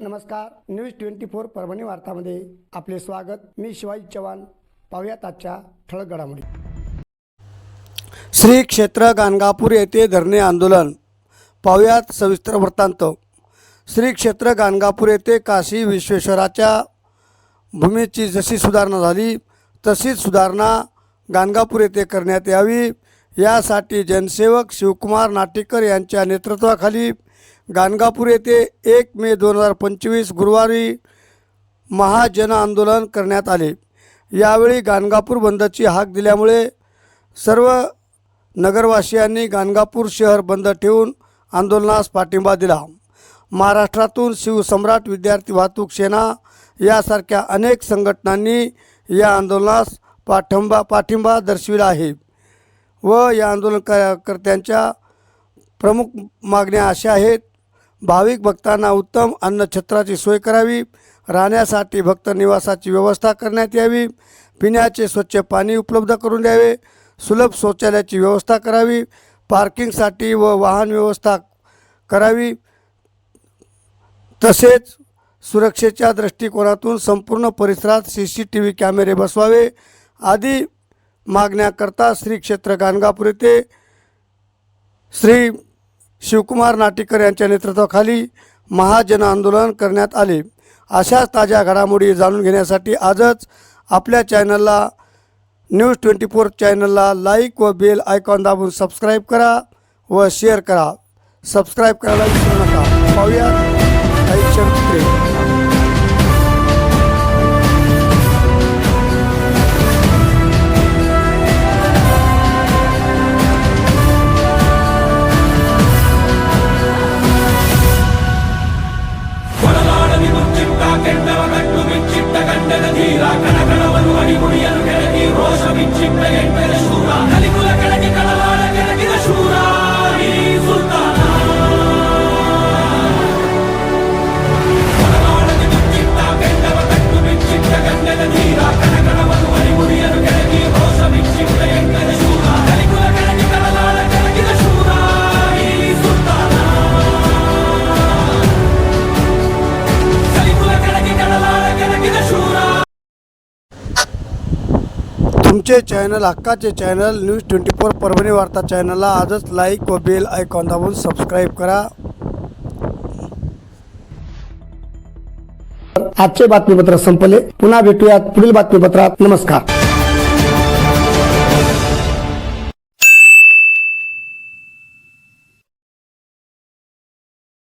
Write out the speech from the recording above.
नमस्कार. News twenty four Parbhani वार्तामध्ये आपले स्वागत. मी शिवाजी चव्हाण. पाहुयात आजच्या ठळक घडामोडी श्री क्षेत्र गाणगापूर येथे धरणे आंदोलन. पाहुयात सविस्तर वृत्तांत. श्री क्षेत्र गाणगापूर येथे काशी विश्वेश्वराच्या भूमीची जशी सुधारणा झाली तशीच सुधारणा गाणगापूर येथे करण्यात यावी. यासाठी जनसेवक शिवकुमार नाटेकर यांच्या नेतृत्वाखाली गाणगापूर येथे एक मे दोन हजार पंचवीस गुरुवारी महाजन आंदोलन करण्यात आले. यावेळी गाणगापूर बंदची हाक दिल्यामुळे सर्व नगरवासियांनी गाणगापूर शहर बंद ठेवून आंदोलनास पाठिंबा दिला. महाराष्ट्रातून शिवसम्राट विद्यार्थी वाहतूक सेना यासारख्या अनेक संघटनांनी या आंदोलनास पाठिंबा पाठिंबा दर्शविला आहे. व या आंदोलन कर्त्यांच्या प्रमुख मागण्या अशा आहेत. भाविक भक्तांना उत्तम अन्नछत्राची सोय करावी. राहण्यासाठी भक्त निवासाची व्यवस्था करण्यात यावी. पिण्याचे स्वच्छ पाणी उपलब्ध करून द्यावे. सुलभ शौचालयाची व्यवस्था करावी. पार्किंगसाठी व वाहन व्यवस्था करावी. तसेच सुरक्षेच्या दृष्टिकोनातून संपूर्ण परिसरात सी सी टी व्ही कॅमेरे बसवावे. आदी मागण्याकरता श्री क्षेत्र गाणगापूर येथे श्री शिवकुमार नाटेकर यांच्या नेतृत्वाखाली महाजन आंदोलन करण्यात आले. अशाच ताज्या घडामोडी जाणून घेण्यासाठी आजच आपल्या चॅनलला न्यूज ट्वेंटी फोर चॅनलला लाईक व बेल आयकॉन दाबून सबस्क्राईब करा व शेअर करा. सबस्क्राईब करायला विसरू नका. पाहूया. ವಿಮುಚ್ಚಿಟ್ಟ ಕೆಂಡವ ಕಟ್ಟು ಬಿಚ್ಚಿಟ್ಟ ಗಂಡನ ಧೀರ ಕಣಕಣವನ್ನು ಅಡಿಮುಡಿಯಲು ಕೆಳಗಿ ರೋಷ ಬಿಚ್ಚಿಟ್ಟ ಎಂಟರ ಶೂರ तुमचे चॅनल हक्काचे channel news twenty four Parbhani वार्ता चॅनलला आजच लाईक व बेल आयकॉन दाबून सबस्क्राईब करा. आजचे बातमीपत्र संपले. पुन्हा भेटूयात पुढील बातमीपत्रात. नमस्कार.